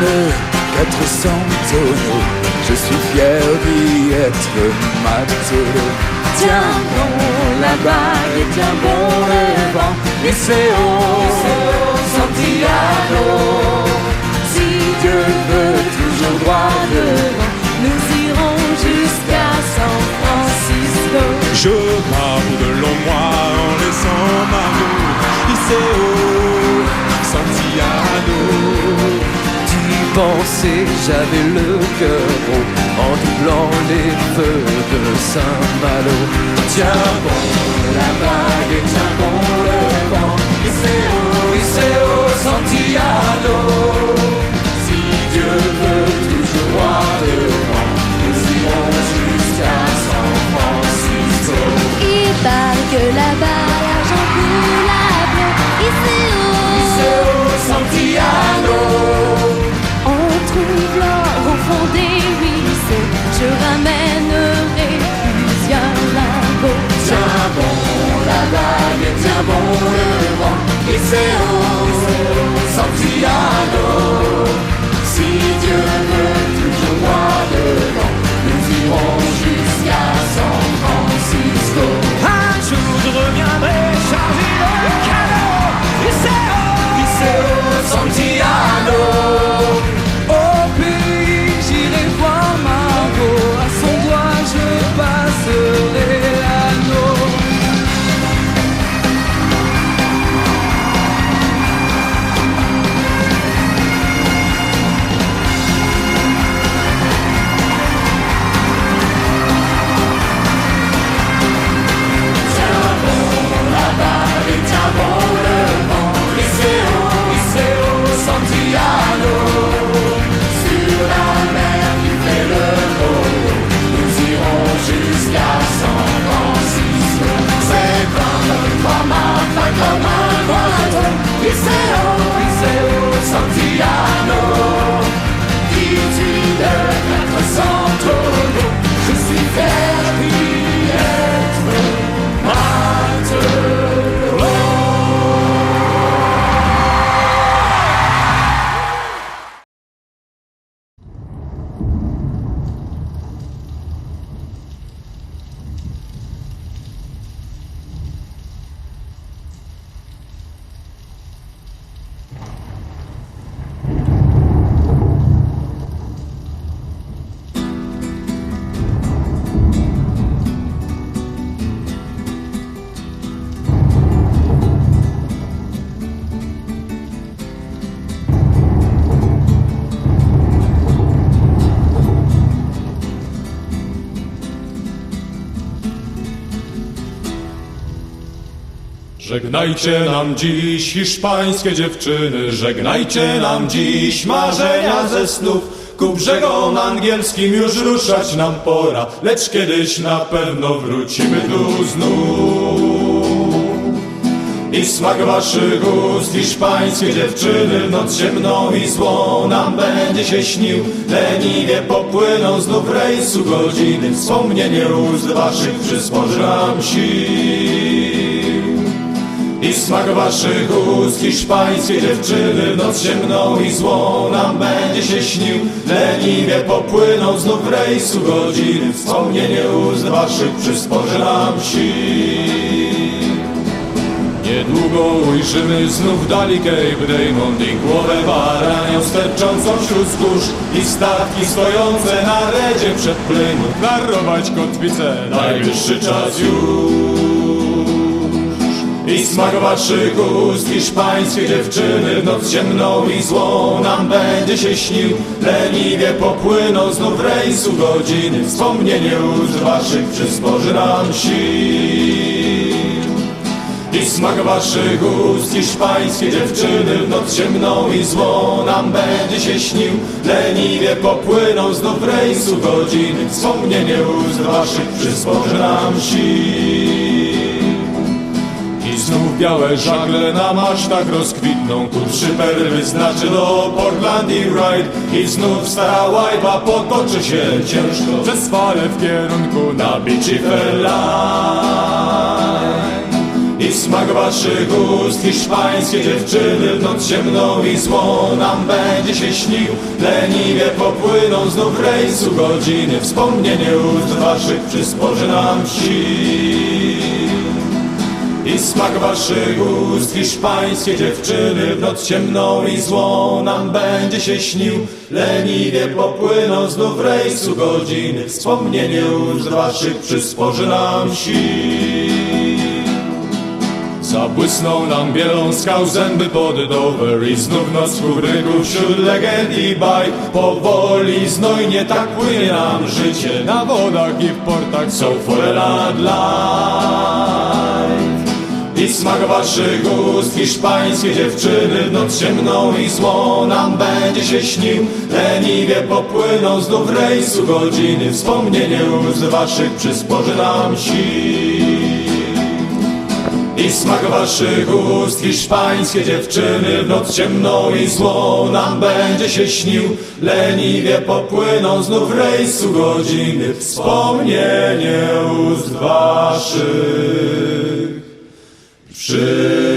d'être sans tonneau. Je suis fier d'y être matelot. Tiens bon la bague et tiens bon le vent. Liceo, Santiago. Si Dieu veut toujours droit devant, nous irons jusqu'à San Francisco. Je pars de long mois en laissant ma route. Liceo, Santiago. D'y penser, j'avais le cœur gros en doublant les feux de Saint-Malo. Tiens bon la bague et tiens bon le vent. Liceo, Liceo, Santiago. Si Dieu veut toujours droit devant, nous irons jusqu'à San Francisco. Il parle que l'argent coule. Żegnajcie nam dziś hiszpańskie dziewczyny, żegnajcie nam dziś marzenia ze snów. Ku brzegom angielskim już ruszać nam pora, lecz kiedyś na pewno wrócimy tu znów. I smak waszych ust, hiszpańskie dziewczyny, w noc ciemną i złą nam będzie się śnił. Leniwie popłyną znów rejsu godziny, wspomnienie ust waszych przysporzy nam sił. I smak waszych ust, hiszpańskie dziewczyny, w noc ciemną i złą nam będzie się śnił. Leniwie popłyną znów rejsu godziny, wspomnienie ust waszych przysporzy nam sił. Niedługo ujrzymy znów dali Cape Diamond i głowę baranią sterczącą wśród wzgórz i statki stojące na redzie przed Plymouth. Darować kotwicę, najwyższy czas już. I smak waszych ust, hiszpańskie dziewczyny, w noc ciemną i złą nam będzie się śnił. Leniwie popłyną znów rejsu godziny, wspomnienie ust waszych przysporzy nam sił. I smak waszych ust, hiszpańskie dziewczyny, w noc ciemną i złą nam będzie się śnił. Leniwie popłyną znów rejsu godziny, wspomnienie ust waszych przysporzy nam sił. Znów białe żagle na masztach rozkwitną. Tu trzy perły znaczy do Portland i Ride. I znów stara łajba potoczy się ciężko. Przez fale w kierunku na Beachy Fair Line I I smak waszych ust, hiszpańskie dziewczyny W noc ciemną i złą. Nam będzie się śnił Leniwie popłyną znów rejsu godziny. Wspomnienie ust waszych przysporzy nam sił i smak waszych ust, hiszpańskie dziewczyny W noc ciemną i złą nam będzie się śnił. Leniwie popłyną znów rejsu godziny Wspomnienie ust waszych przysporzy nam sił. Zabłysną nam bielą skał zęby pod Dover I znów noc kubryków wśród legend i baj. Powoli, znojnie tak płynie nam życie Na wodach i w portach są forela life i smak waszych ust, hiszpańskie dziewczyny W noc ciemną i złą nam będzie się śnił Leniwie popłyną znów rejsu godziny. Wspomnienie ust waszych przysporzy nam sił. I smak waszych ust, hiszpańskie dziewczyny W noc ciemną i złą nam będzie się śnił Leniwie popłyną znów rejsu godziny. Wspomnienie ust waszych przysporzy